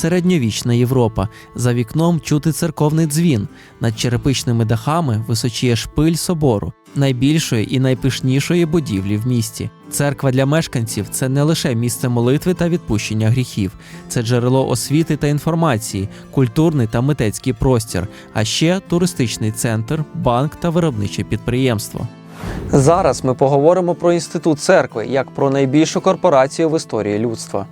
середньовічна Європа. За вікном чути церковний дзвін. Над черепичними дахами височіє шпиль собору, найбільшої і найпишнішої будівлі в місті. Церква для мешканців це не лише місце молитви та відпущення гріхів, це джерело освіти та інформації, культурний та митецький простір, а ще туристичний центр, банк та виробниче підприємство. Зараз ми поговоримо про інститут церкви як про найбільшу корпорацію в історії людства.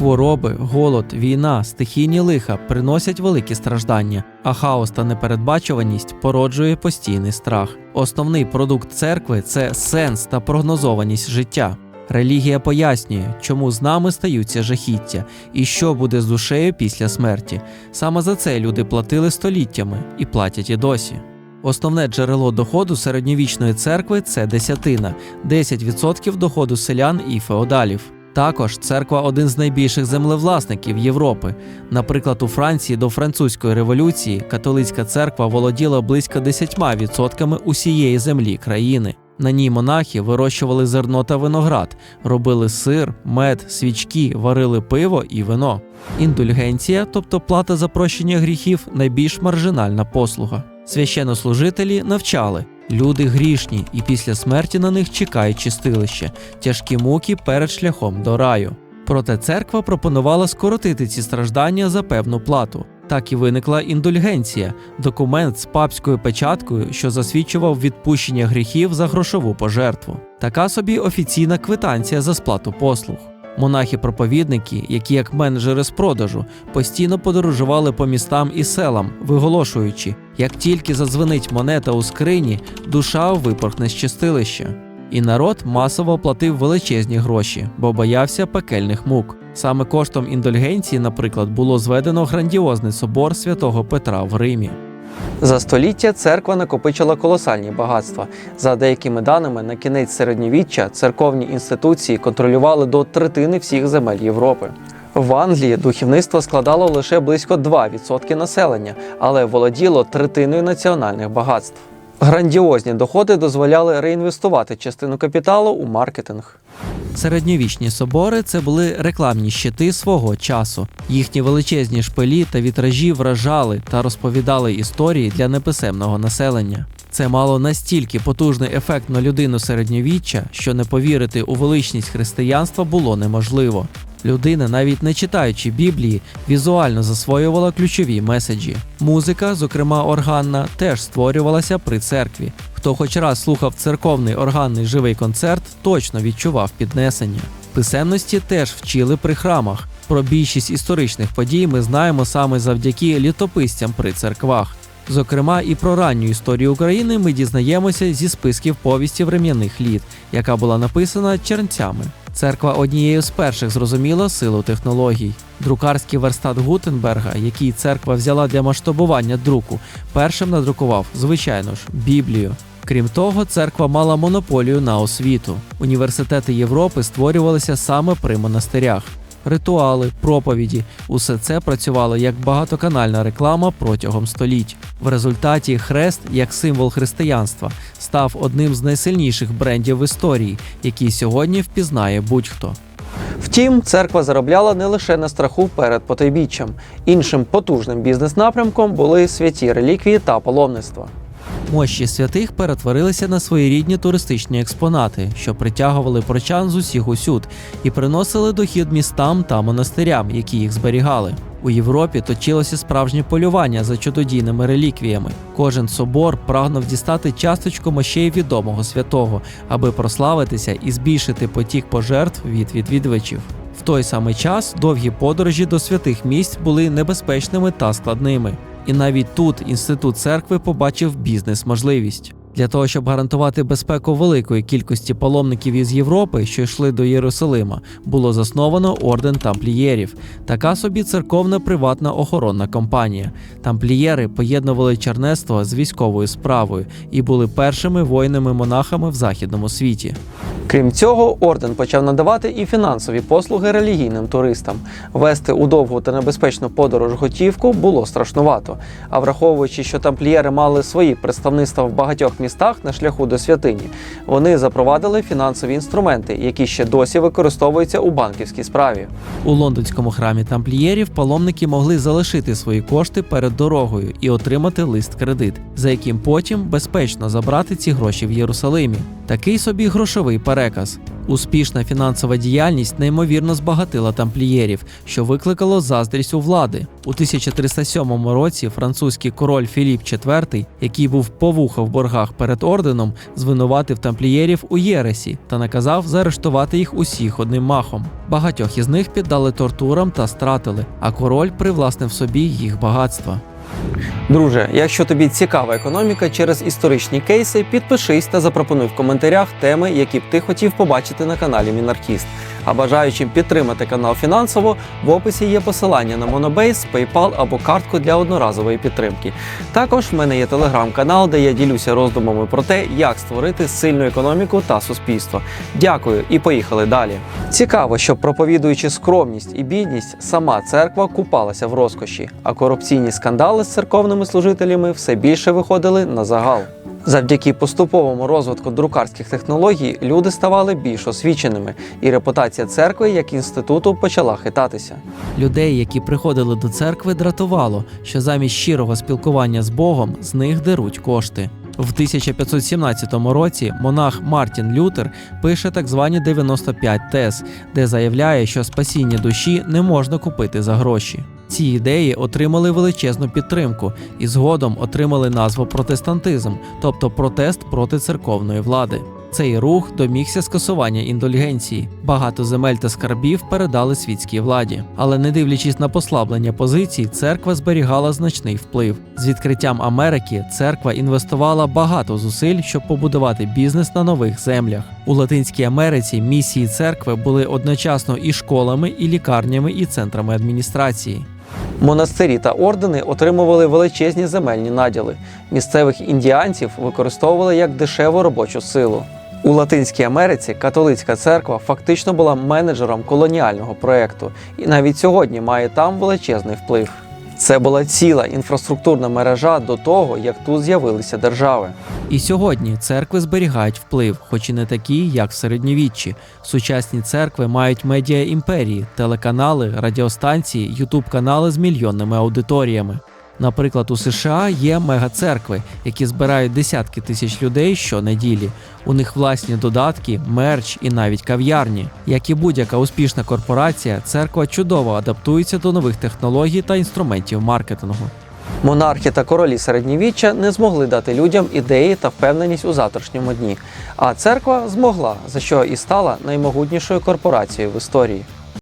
Хвороби, голод, війна, стихійні лиха приносять великі страждання, а хаос та непередбачуваність породжує постійний страх. Основний продукт церкви це сенс та прогнозованість життя. Релігія пояснює, чому з нами стаються жахіття і що буде з душею після смерті. Саме за це люди платили століттями і платять і досі. Основне джерело доходу середньовічної церкви це десятина 10% доходу селян і феодалів. Також церква один з найбільших землевласників Європи. Наприклад, у Франції до французької революції католицька церква володіла близько 10% усієї землі країни. На ній монахи вирощували зерно та виноград, робили сир, мед, свічки, варили пиво і вино. Індульгенція, тобто плата за прощення гріхів, найбільш маржинальна послуга. Священнослужителі навчали. Люди грішні, і після смерті на них чекає чистилище, тяжкі муки перед шляхом до раю. Проте церква пропонувала скоротити ці страждання за певну плату. Так і виникла індульгенція документ з папською печаткою, що засвідчував відпущення гріхів за грошову пожертву. Така собі офіційна квитанція за сплату послуг. Монахи-проповідники, які як менеджери з продажу, постійно подорожували по містам і селам, виголошуючи, як тільки задзвенить монета у скрині, душа випорхне з чистилища. І народ масово платив величезні гроші, бо боявся пекельних мук. Саме коштом індульгенції, наприклад, було зведено грандіозний собор святого Петра в Римі. За століття церква накопичила колосальні багатства. За деякими даними, на кінець середньовіччя церковні інституції контролювали до третини всіх земель Європи. В Англії духовництво складало лише близько 2% населення, але володіло третиною національних багатств. Грандіозні доходи дозволяли реінвестувати частину капіталу у маркетинг. Середньовічні собори це були рекламні щити свого часу. Їхні величезні шпилі та вітражі вражали та розповідали історії для неписемного населення. Це мало настільки потужний ефект на людину середньовіччя, що не повірити у величність християнства було неможливо. Людина, навіть не читаючи Біблії, візуально засвоювала ключові меседжі. Музика, зокрема органна, теж створювалася при церкві. Хто хоч раз слухав церковний органний живий концерт, точно відчував піднесення. Писемності теж вчили при храмах. Про більшість історичних подій ми знаємо саме завдяки літописцям при церквах. Зокрема, і про ранню історію України ми дізнаємося зі списків повістів рем'яних літ, яка була написана чернцями. Церква однією з перших зрозуміла силу технологій. Друкарський верстат Гутенберга, який церква взяла для масштабування друку, першим надрукував, звичайно ж, Біблію. Крім того, церква мала монополію на освіту. Університети Європи створювалися саме при монастирях. Ритуали, проповіді усе це працювало як багатоканальна реклама протягом століть. В результаті хрест, як символ християнства, став одним з найсильніших брендів в історії, який сьогодні впізнає будь-хто. Втім, церква заробляла не лише на страху перед потойбіччям. Іншим потужним бізнес-напрямком були святі реліквії та паломництво. Мощі святих перетворилися на своєрідні туристичні експонати, що притягували прочан з усіх усюд і приносили дохід містам та монастирям, які їх зберігали. У Європі точилося справжнє полювання за чудодійними реліквіями. Кожен собор прагнув дістати часточку мощей відомого святого, аби прославитися і збільшити потік пожертв від відвідувачів. В той самий час довгі подорожі до святих місць були небезпечними та складними. І навіть тут інститут церкви побачив бізнес-можливість. Для того, щоб гарантувати безпеку великої кількості паломників із Європи, що йшли до Єрусалима, було засновано орден тамплієрів, така собі церковна приватна охоронна компанія. Тамплієри поєднували чернецтво з військовою справою і були першими воїнами монахами в західному світі. Крім цього, орден почав надавати і фінансові послуги релігійним туристам. Вести у довгу та небезпечну подорож готівку було страшнувато. А враховуючи, що тамплієри мали свої представництва в багатьох містах на шляху до святині вони запровадили фінансові інструменти, які ще досі використовуються у банківській справі. У лондонському храмі тамплієрів паломники могли залишити свої кошти перед дорогою і отримати лист кредит, за яким потім безпечно забрати ці гроші в Єрусалимі. Такий собі грошовий переказ. Успішна фінансова діяльність неймовірно збагатила тамплієрів, що викликало заздрість у влади. У 1307 році французький король Філіп IV, який був повуха в боргах перед орденом, звинуватив тамплієрів у єресі та наказав заарештувати їх усіх одним махом. Багатьох із них піддали тортурам та стратили, а король привласнив собі їх багатства. Друже, якщо тобі цікава економіка через історичні кейси, підпишись та запропонуй в коментарях теми, які б ти хотів побачити на каналі Мінархіст. А бажаючим підтримати канал фінансово, в описі є посилання на Monobase, PayPal або картку для одноразової підтримки. Також в мене є телеграм-канал, де я ділюся роздумами про те, як створити сильну економіку та суспільство. Дякую і поїхали далі. Цікаво, що проповідуючи скромність і бідність, сама церква купалася в розкоші, а корупційні скандали з церковними служителями все більше виходили на загал. Завдяки поступовому розвитку друкарських технологій люди ставали більш освіченими, і репутація церкви як інституту почала хитатися. Людей, які приходили до церкви, дратувало, що замість щирого спілкування з Богом з них деруть кошти. В 1517 році монах Мартін Лютер пише так звані 95 тез, де заявляє, що спасіння душі не можна купити за гроші. Ці ідеї отримали величезну підтримку і згодом отримали назву протестантизм, тобто протест проти церковної влади. Цей рух домігся скасування індульгенції. Багато земель та скарбів передали світській владі. Але не дивлячись на послаблення позицій, церква зберігала значний вплив. З відкриттям Америки церква інвестувала багато зусиль, щоб побудувати бізнес на нових землях. У Латинській Америці місії церкви були одночасно і школами, і лікарнями, і центрами адміністрації. Монастирі та ордени отримували величезні земельні наділи. Місцевих індіанців використовували як дешеву робочу силу. У Латинській Америці католицька церква фактично була менеджером колоніального проекту і навіть сьогодні має там величезний вплив. Це була ціла інфраструктурна мережа до того, як тут з'явилися держави. І сьогодні церкви зберігають вплив, хоч і не такі, як в середньовіччі. Сучасні церкви мають медіа імперії, телеканали, радіостанції, ютуб-канали з мільйонними аудиторіями. Наприклад, у США є мегацеркви, які збирають десятки тисяч людей щонеділі. У них власні додатки, мерч і навіть кав'ярні. Як і будь-яка успішна корпорація, церква чудово адаптується до нових технологій та інструментів маркетингу. Монархи та королі середньовіччя не змогли дати людям ідеї та впевненість у завтрашньому дні. А церква змогла, за що і стала наймогутнішою корпорацією в історії.